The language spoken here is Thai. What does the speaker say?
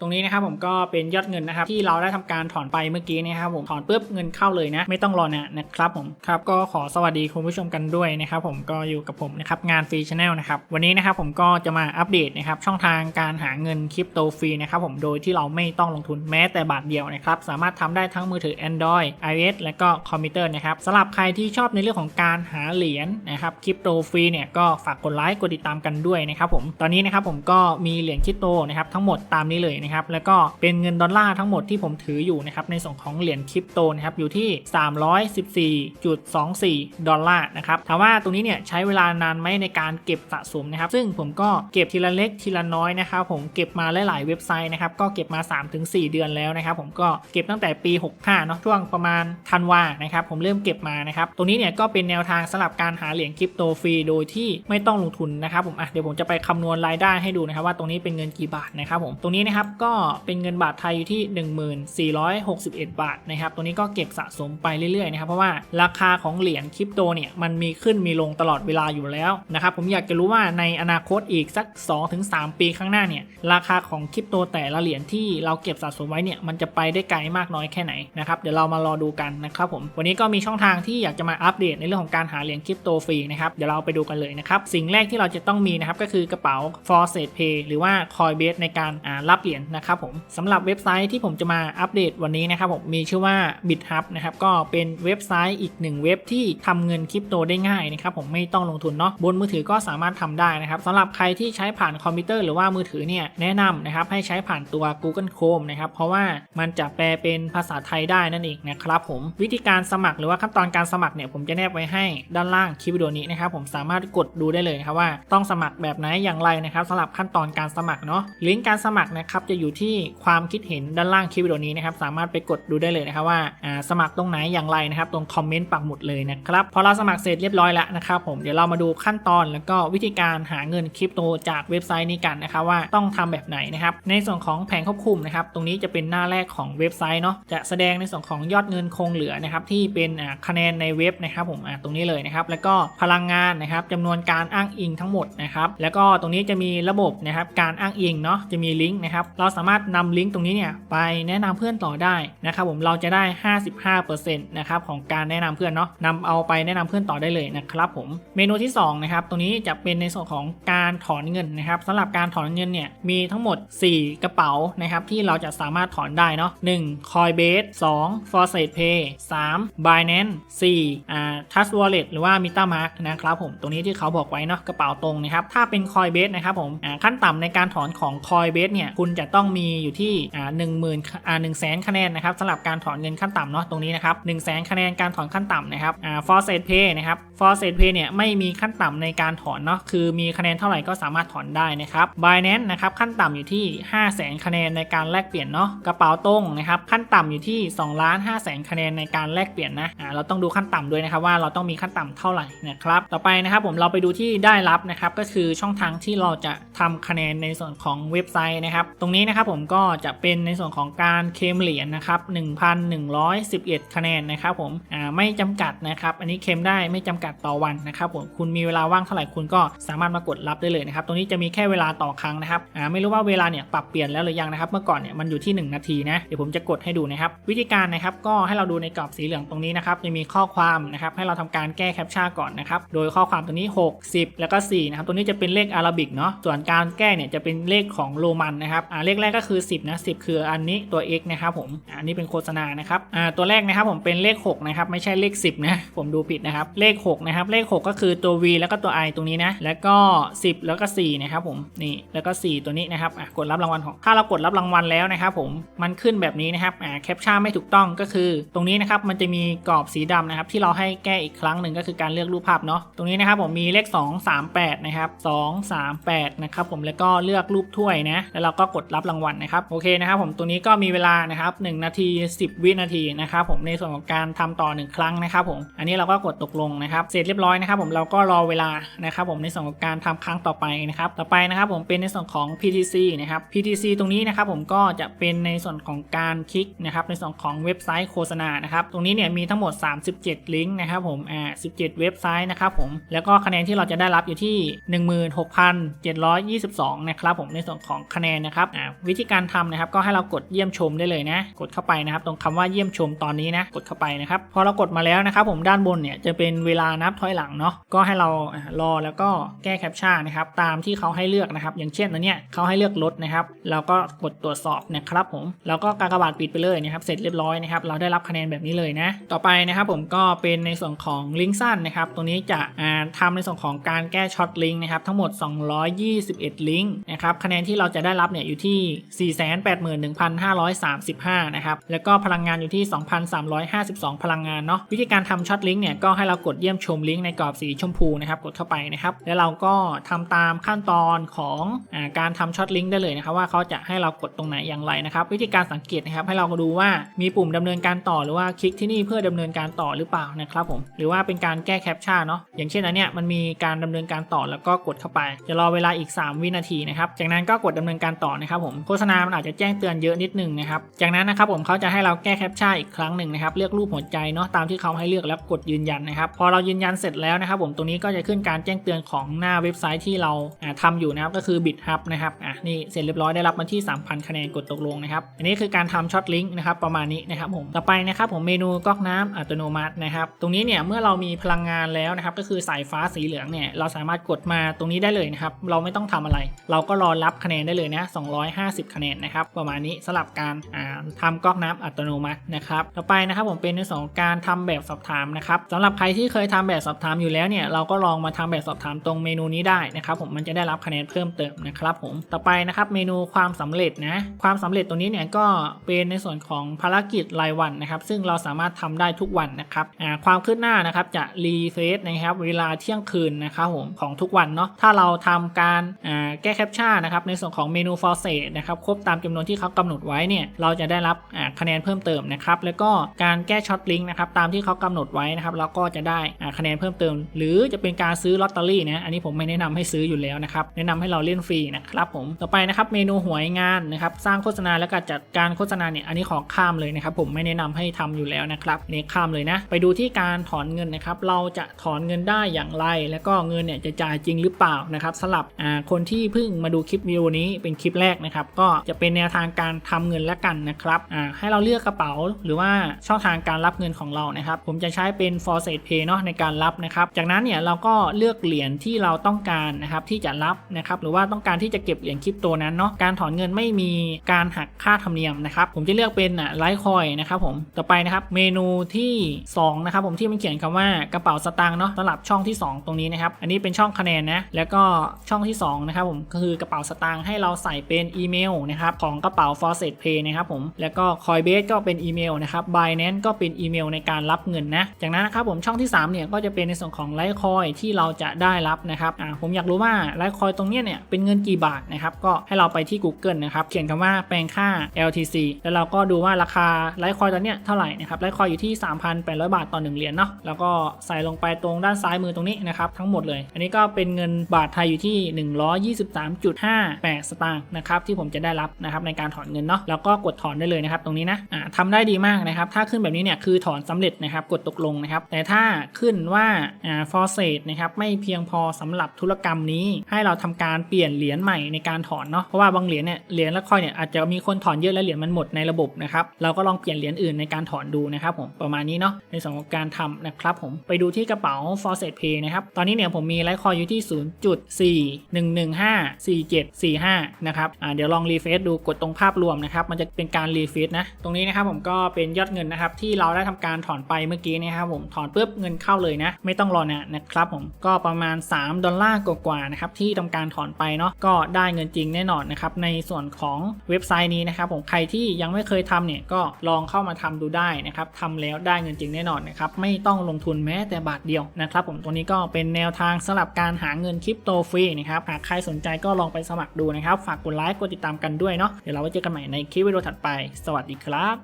ตรงนี้นะครับผมก็เป็นยอดเงินนะครับที่เราได้ทำการถอนไปเมื่อกี้นะครับผมถอนปุ๊บเงินเข้าเลยนะ ไม่ต้องรอนานนะครับผมครับก็ขอสวัสดีคุณผู้ชมกันด้วยนะครับผมก็อยู่กับผมนะครับงานฟรีชาแนลนะครับวันนี้นะครับผมก็จะมาอัปเดตนะครับช่องทางการหาเงินคริปโตฟรีนะครับผมโดยที่เราไม่ต้องลงทุนแม้แต่บาทเดียวนะครับสามารถทำได้ทั้งมือถือ Android iOS และก็คอมพิวเตอร์นะครับสำหรับใครที่ชอบในเรื่องของการหาเหรียญนะครับคริปโตฟรีเนี่ยก็ฝากกดไลค์กดติดตามกันด้วยนะครับผมตอนนี้นะครับผมก็มีเหรียญคริปโตนะครับทั้งหมดตามนี้เลยนะครับแล้วก็เป็นเงินดอลลาร์ทั้งหมดที่ผมถืออยู่นะครับในส่วนของเหรียญคริปโตนะครับอยู่ที่ 314.24 ดอลลาร์นะครับถามว่าตรงนี้เนี่ยใช้เวลานานไหมในการเก็บสะสมนะครับซึ่งผมก็เก็บทีละเล็กทีละน้อยนะครับผมเก็บมาหลายๆเว็บไซต์นะครับก็เก็บมา 3-4 เดือนแล้วนะครับผมก็เก็บตั้งแต่ปี 65เนาะช่วงประมาณธันวานะครับผมเริ่มเก็บมานะครับตรงนี้เนี่ยก็เป็นแนวทางสำหรับการหาเหรียญคริปโตฟรีโดยที่ไม่ต้องลงทุนนะครับผมอะเดี๋ยวผมจะไปคำนวณรายได้ให้ดูนะครับว่าตรงนี้เป็นเงินกี่บาทนะครับผมตรงนี้นะครับก็เป็นเงินบาทไทยอยู่ที่ 1461 บาทนะครับตรงนี้ก็เก็บสะสมไปเรื่อยๆนะครับเพราะว่าราคาของเหรียญคริปโตเนี่ยมันมีขึ้นมีลงตลอดเวลาอยู่แล้วนะครับผมอยากจะรู้ว่าในอนาคตอีกสัก 2-3 ปีข้างหน้าเนี่ยราคาของคริปโตแต่ละเหรียญที่เราเก็บสะสมไว้เนี่ยมันจะไปได้ไกลมากน้อยแค่ไหนนะครับเดี๋ยวเรามารอดูกันนะครับผมวันนี้ก็มีช่องทางที่อยากจะมาอัปเดตในเรื่องของการหาเหรียญคริปโตฟรีนะครับเดี๋ยวเราไปดูกันเลยนะครับสิ่งแรกที่เราจะต้องมีนะครับก็คือกระเป๋า for s a t Pay หรือว่า Coinbase ในการรับเหรียญนะครับผมสำหรับเว็บไซต์ที่ผมจะมาอัปเดตวันนี้นะครับผมมีชื่อว่า BitHub นะครับก็เป็นเว็บไซต์อีกหนึ่งเว็บที่ทำเงินคริปโตได้ง่ายนะครับผมไม่ต้องลงทุนเนาะบนมือถือก็สามารถทำได้นะครับสำหรับใครที่ใช้ผ่านคอมพิวเตอร์หรือว่ามือถือเนี่ยแนะนำนะครับให้ใช้ผ่านตัว Google Chrome นะครับเพราะว่ามันจะแปลเป็นภาษาไทยได้นั่นเองนะครับผมวิธีการสมัครหรือว่าขั้นตอนการสมัครเนี่ยผมจะแนบไว้ให้ด้านล่างคลิปวิดีโอนี้นะครับผมสามารถกดดูได้เลยครับว่าต้องสมัครแบบไหนอย่างไรนะครับสำหรับขั้นตอนการสมัครเนาะลิงก์การสมัครนะครับจะอยู่ที่ความคิดเห็นด้านล่างคลิปวิดีโอนี้นะครับสามารถไปกดดูได้เลยนะครับว่าสมัครตรงไหนอย่างไรนะครับตรงคอมเมนต์ปักหมุดเลยนะครับพอเราสมัครเสร็จเรียบร้อยแล้วนะครับผมเดี๋ยวเรามาดูขั้นตอนแล้วก็วิธีการหาเงินคริปโตจากเว็บไซต์นี้กันนะครับว่าต้องทำแบบไหนนะครับในส่วนของแผงควบคุมนะครับตรงนี้จะเป็นหน้าแรกของเว็บไซต์เนาะจะแสดงในส่วนของยอดเงินคงเหลือนะครับที่เป็นคะแนนในเว็บนะครับผมตรงนี้เลยนะครับแล้วก็พลังงานนะครับจำนวนการอ้างอิงทั้งหมดนะครับแล้วก็ตรงนี้จะมีระบบนะครับการอ้างอิงเนาะจะมีลิงก์นะครับเราราสามารถนำลิงก์ตรงนี้เนี่ยไปแนะนำเพื่อนต่อได้นะครับผมเราจะได้ 55%นะครับของการแนะนำเพื่อนเนาะนำเอาไปแนะนำเพื่อนต่อได้เลยนะครับผมเมนูที่2นะครับตรงนี้จะเป็นในส่วนของการถอนเงินนะครับสำหรับการถอนเงินเนี่ยมีทั้งหมด 4 กระเป๋านะครับที่เราจะสามารถถอนได้เนาะ1 Coinbase 2 f o r s a t Pay 3 Binance 4อ่า Trust Wallet หรือว่า MetaMask นะครับผมตรงนี้ที่เขาบอกไว้เนาะกระเป๋าตรงนะครับถ้าเป็น Coinbase นะครับผมอ่าขั้นต่ำในการถอนของ Coinbase เนี่ยคุณจะต้องมีอยู่ที่อ่า10,000อ่า1 0 0 0 0 0คะแนนนะครับสำหรับการถอนเงินขั้นต่ำเนาะตรงนี้นะครับ1 0 0 0 0 0คะแนนการถอนขั้นต่ำนะครับอ่า f o r s a t Pay นะครับ f o r s a t Pay เนี่ยไม่มีขั้นต่ำในการถอนเนาะคือมีคะแนนเท่าไหร่ก็สามารถถอนได้นะครับ Binance นะครับขั้นต่ำอยู่ที่ 5 0 0 0 0 0คะแนนในการแลกเปลี่ยนเนาะกระเป๋าตรงนะครับขั้นต่ำอยู่ที่2ล้าน5แสนคะแนนในการแลกเปลี่ยนนะอ่าเราต้องดูขั้นต่ำด้วยนะครับว่าเราต้องมีขั้นต่ำเท่าไหร่นะครับต่อไปนะครับผมเราไปดูที่ได้รับนะครับก็คือช่องทางที่เราจะทำคะแนนในส่วนของเว็บไซต์นะครับตรงนี้นะครับผมก็จะเป็นในส่วนของการเคลมเหรียญนะครับ1,111 คะแนนนะครับผมไม่จำกัดนะครับอันนี้เคลมได้ไม่จำกัดต่อวันนะครับผมคุณมีเวลาว่างเท่าไหร่คุณก็สามารถมากดรับได้เลยนะครับตรงนี้จะมีแค่เวลาต่อครั้งนะครับไม่รู้ว่าเวลาเนี่ยปรับเปลี่ยนแล้วหรือยังนะครับเมื่อก่อนเนี่ยมันอยู่ที่ 1 นาทีนะเดี๋ยวผมจะกดให้ดูนะครับวิธีการนะครับก็ให้เราดูในกรอบสีเหลืองตรงนี้นะครับจะมีข้อความนะครับให้เราทำการแก้แคปชั่นก่อนนะครับโดยข้อความตรงนี้ 60 แล้วก็4นะครับตรงนี้จะเป็นเลขอาราบิกเนาะส่วนการแก้เนี่ยจะเป็นเลขของโรมันนะครับเลขขแรกก็คือ 10นะ10 คืออันนี้ตัว x นะครับผมอันนี้เป็นโฆษณานะครับอ่าตัวแรกนะครับผมเป็นเลข6นะครับไม่ใช่เลข 10 นะผมดูผิดนะครับเลข6นะครับเลข 6 ก็คือตัว v แล้วก็ตัว i ตรงนี้นะแล้วก็ 10 แล้วก็4นะครับผมนี่แล้วก็ 4 ตัวนี้นะครับอะกดรับรางวัลของถ้าเรากดรับรางวัลแล้วนะครับผมมันขึ้นแบบนี้นะครับอ่าแคปชั่นไม่ถูกต้องก็คือ ตรงนี้นะครับมันจะมีกรอบสีดำนะครับที่เราให้แก้อีกครั้งหนึ่งก็คือการเลือกรูปภาพเนาะตรงนี้นะครับผมมีเลข 2 3 8นะครับ2 3 8นะครับผมแล้วก็เลือกรูปถ้วยนะแล้วเราก็กดรับรางวัลนะครับโอเคนะครับผมตรงนี้ก็มีเวลานะครับ1นาที 10 วินาทีนะครับผมในส่วนของการทำต่อ 1 ครั้งนะครับผมอันนี้เราก็กดตกลงนะครับเสร็จเรียบร้อยนะครับผมเราก็รอเวลานะครับผมในส่วนของการทำครั้งต่อไปนะครับต่อไปนะครับผมเป็นในส่วนของ PTC นะครับ PTC ตรงนี้นะครับผมก็จะเป็นในส่วนของการคลิกนะครับในส่วนของเว็บไซต์โฆษณานะครับตรงนี้เนี่ยมีทั้งหมด 37 ลิงก์นะครับผมอ่า17 เว็บไซต์นะครับผมแล้วก็คะแนนที่เราจะได้รับอยู่ที่ 16,722 นะครับผมในส่วนของคะแนนนะครับอ่าวิธีการทำนะครับก็ให้เรากดเยี่ยมชมได้เลยนะ กดเข้าไปนะครับ ตรงคำว่าเยี่ยมชมตอนนี้นะกดเข้าไปนะครับพอเรากดมาแล้วนะครับผมด้านบนเนี่ยจะเป็นเวลานับถอยหลังเนาะก็ให้เรารอแล้วก็แก้แคปชั่นนะครับตามที่เขาให้เลือกนะครับ อย่างเช่นอันเนี้ยเขาให้เลือกลดนะครับเราก็กดตรวจสอบนะครับผมแล้วก็กากบาทปิดไปเลยนะครับเสร็จเรียบร้อยนะครับเราได้รับคะแนนแบบนี้เลยนะต่อไปนะครับผมก็เป็นในส่วนของลิงก์สั้นนะครับตรงนี้จะอ่าทำในส่วนของการแก้ช็อตลิงก์นะครับทั้งหมด 221 ลิงก์นะครับคะแนนที่เราจะได้รับเนี่ยอยู่ที่481,535 นะครับ แล้วก็พลังงานอยู่ที่ 2,352 พลังงานเนาะ วิธีการทำช็อตลิงก์เนี่ยก็ให้เรากดเยี่ยมชมลิงก์ในกรอบสีชมพูนะครับ กดเข้าไปนะครับ แล้วเราก็ทำตามขั้นตอนของอการทำช็อตลิงก์ได้เลยนะครับว่าเขาจะให้เรากดตรงไหนอย่างไรนะครับ วิธีการสังเกตนะครับให้เราดูว่ามีปุ่มดำเนินการต่อหรือว่าคลิกที่นี่เพื่อดำเนินการต่อหรือเปล่านะครับผมหรือว่าเป็นการแก้แคปชั่นเนาะอย่างเช่นอันเนี้ยมันมีการดำเนินการต่อแล้วก็กดเข้าไป จะรอเวลาอีก 3 วินาทีนะครับจากนั้นก็กดดำเนินการต่อนะครับผมโฆษณา มันอาจจะแจ้งเตือนเยอะนิดนึงนะครับ จากนั้นนะครับผมเขาจะให้เราแก้แคปชั่นอีกครั้งหนึ่งนะครับเลือกรูปหัวใจเนาะตามที่เขาให้เลือกแล้วกดยืนยันนะครับพอเรายืนยันเสร็จแล้วนะครับผมตรงนี้ก็จะขึ้นการแจ้งเตือนของหน้าเว็บไซต์ที่เราอ่าทำอยู่นะครับก็คือ BitHub นะครับอะนี่เสร็จเรียบร้อยได้รับมาที่ 3,000 คะแนนกดตกลงนะครับอันนี้คือการทำช็อตลิงก์นะครับประมาณนี้นะครับผมต่อไปนะครับผมเมนูก๊อกน้ำอัตโนมัตินะครับตรงนี้เนี่ยเมื่อเรามีพลังงานแล้วนะครับก็คือสายฟ้าสีเหลืองเนี่ยเราสามารถกดมาตรงนี้ได้เลยนะครับเราไม่ต้องทำอะไร เราก็รอรับคะแนนได้เลยนะ250 คะแนนนะครับ ประมาณนี้สลับการอ่าทำก๊อกน้ำอัตโนมัตินะครับ ต่อไปนะครับผมเป็นในสองการทำแบบสอบถามนะครับสำหรับใครที่เคยทำแบบสอบถามอยู่แล้วเนี่ยเราก็ลองมาทำแบบสอบถามตรงเมนูนี้ได้นะครับผมมันจะได้รับคะแนนเพิ่มเติมนะครับผมต่อไปนะครับเมนูความสำเร็จนะความสำเร็จตรงนี้เนี่ยก็เป็นในส่วนของภารกิจรายวันนะครับ ซึ่งเราสามารถทำได้ทุกวันนะครับความคืบหน้านะครับจะรีเฟซนะครับเวลาเที่ยงคืนนะครับผมของทุกวันเนาะถ้าเราทำการแก้แคปชั่นนะครับในส่วนของเมนู f o r s a t นะครับครบตามจำนวนที่เขากำหนดไว้เนี่ยเราจะได้รับคะแนนเพิ่มเติมนะครับแล้วก็การแก้ช็อตลิงก์นะครับตามที่เขากำหนดไว้นะครับเราก็จะได้คะแนนเพิ่มเติม หรือจะเป็นการซื้อลอตเตอรี่นะอันนี้ผมไม่แนะนำให้ซื้ออยู่แล้วนะครับแนะนำให้เราเล่นฟรีนะครับผมต่อไปนะครับเมนูหวยงานนะครับสร้างโฆษณาแล้วก็จัดการโฆษณาเนี่ยอันนี้ขอข้ามเลยนะครับผมไม่แนะนำให้ทำอยู่แล้วนะครับนี่ข้ามเลยนะ ไปดูที่การถอนเงินนะครับเราจะถอนเงินได้อย่างไร แล้วก็เงินเนี่ยจะจ่ายจริงหรือเปล่านะครับสำหรับคนที่เพิ่งมาดูคลิปวิดีโอนี้เป็นคลิปแรกนะครับก็จะเป็นแนวทางการทำเงินแล้วกันนะครับอ่าให้เราเลือกกระเป๋าหรือว่าช่องทางการรับเงินของเรานะครับ ผมจะใช้เป็น f o r s a t Pay เนาะในการรับนะครับ จากนั้นเนี่ยเราก็เลือกเหรียญที่เราต้องการนะครับที่จะรับนะครับหรือว่าต้องการที่จะเก็บเหรียญคริปโตนั้นเนาะการถอนเงินไม่มีการหักค่าธรรมเนียมนะครับผมจะเลือกเป็นอะไลท์คอยนะครับผมต่อไปนะครับเมนูที่ 2 นะครับผมที่มันเขียนคำว่ากระเป๋าสตางค์เนาะสำหรับช่องที่ 2 ตรงนี้นะครับ อันนี้เป็นช่องคะแนนนะแล้วก็ช่องที่2นะครับผมก็คือกระเป๋าสตางค์ให้เราใส่เป็นอีเมลนะครับของกระเป๋า f o r s a t Pay นะครับผมแล้วก็ Coinbase ก็เป็นอีเมลนะครับ Binance ก็เป็นอีเมลในการรับเงินนะจากนั้นนะครับผมช่องที่3เนี่ยก็จะเป็นในส่วนของไลท์คอยที่เราจะได้รับนะครับอ่าผมอยากรู้ว่าไลท์คอยตรงเนี้ยเนี่ยเป็นเงินกี่บาทนะครับก็ให้เราไปที่ Google นะครับเขียนคำว่าแปลงค่า LTC แล้วเราก็ดูว่าราคาไลท์คอยตอนเนี้ยเท่าไหร่นะครับไลท์คอยอยู่ที่ 3,800 บาทต่อ1เหรียญเนาะแล้วก็ใส่ลงไปตรงด้านซ้ายมือตรงนี้นะครับทั้งหมดเลย อันนี้ก็เป็นเงินบาทไทยอยู่ที่ 123.58 สตางค์นะครับที่ผมจะได้รับนะครับในการถอนเงินเนาะแล้วก็กดถอนได้เลยนะครับตรงนี้นะอ่าทำได้ดีมากนะครับถ้าขึ้นแบบนี้เนี่ยคือถอนสำเร็จนะครับกดตกลงนะครับแต่ถ้าขึ้นว่าอ่า for s a t นะครับไม่เพียงพอสำหรับธุรกรรมนี้ ให้เราทำการเปลี่ยนเหรียญใหม่ในการถอนเนาะเพราะว่าบางเหรียญเนี่ยเหรียญละคอยเนี่ยอาจจะมีคนถอนเยอะแล้วเหรียญมันหมดในระบบนะครับเราก็ลองเปลี่ยนเหรียญอื่นในการถอนดูนะครับผมประมาณนี้เนาะในส่วนของการทำนะครับผมไปดูที่กระเป๋า f o r s a t Pay นะครับตอนนี้เนี่ยผมมีไลท์คอยอยู่ที่ 0.41154745นะครับอ่าเดี๋ยวลองรีเฟซดูกดตรงภาพรวมนะครับมันจะเป็นการรีเฟซนะตรงนี้นะครับผมก็เป็นยอดเงินนะครับที่เราได้ทำการถอนไปเมื่อกี้นะครับผมถอนปุ๊บเงินเข้าเลยนะ ไม่ต้องรอนานนะครับผมก็ประมาณ 3 ดอลลาร์กว่าๆนะครับที่ทำการถอนไปเนาะก็ได้เงินจริงแน่นอนนะครับในส่วนของเว็บไซต์นี้นะครับผมใครที่ยังไม่เคยทำเนี่ยก็ลองเข้ามาทำดูได้นะครับทำแล้วได้เงินจริงแน่นอนนะครับไม่ต้องลงทุนแม้แต่บาทเดียวนะครับผมตัวนี้ก็เป็นแนวทางสำหรับการหาเงินคริปโตฟรีนะครับหากใครสนใจก็ลองไปสมัครดูนะครับฝากกดไลค์กกดติดตามกันด้วยเนาะเดี๋ยวเราไว้เจอกันใหม่ในคลิปวิดีโอถัดไป สวัสดีครับ